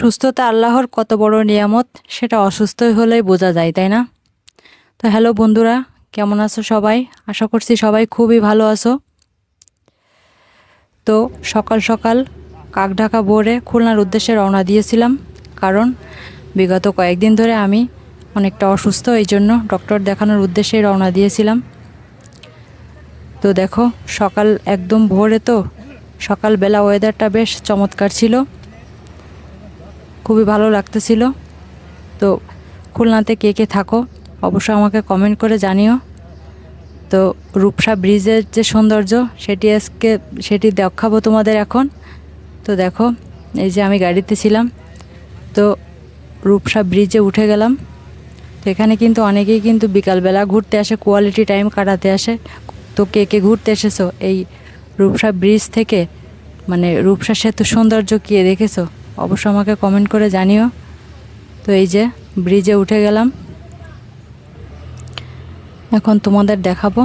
সুস্থতা আল্লাহর কত বড় নিয়ামত, সেটা অসুস্থই হলেই বোঝা যায়, তাই না? তো হ্যালো বন্ধুরা, কেমন আছো সবাই? আশা করছি সবাই খুবই ভালো আছো। তো সকাল সকাল কাকঢাকা বোরে খুলনার উদ্দেশ্যে রওনা দিয়েছিলাম, কারণ বিগত কয়েকদিন ধরে আমি অনেকটা অসুস্থ, এই জন্য ডক্টর দেখানোর উদ্দেশ্যে রওনা দিয়েছিলাম। তো দেখো, সকাল একদম ভোরে তো, সকালবেলা ওয়েদারটা বেশ চমৎকার ছিল। খুবই ভালো লাগতেছিল। তো খুলনাতে কে কে থাকো অবশ্যই আমাকে কমেন্ট করে জানিও। তো রূপসা ব্রিজের যে সৌন্দর্য, সেটি আজকে সেটি দেখাবো তোমাদের এখন। তো দেখো, এই যে আমি গাড়িতে ছিলাম। তো রূপসা ব্রিজে উঠে গেলাম। তো এখানে কিন্তু অনেকেই কিন্তু বিকালবেলা ঘুরতে আসে কোয়ালিটি টাইম কাটাতে আসে। তো কে কে ঘুরতে এসেছ? এই রূপসা ব্রিজ থেকে মানে রূপসা সেতু সৌন্দর্য কি দেখেছ? অবশ্যই আমাকে কমেন্ট করে জানিও। তো এই যে ব্রিজে উঠে গেলাম। এখন তোমাদের দেখাবো।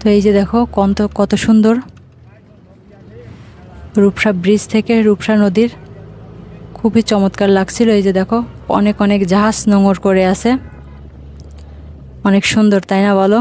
তো এই যে দেখো কত কত সুন্দর। রূপসা ব্রিজ থেকে রূপসা নদীর। খুবই চমৎকার লাগছিল এই যে দেখো, অনেক অনেক জাহাজ নোঙর করে আছে। অনেক সুন্দর, তাই না বলো?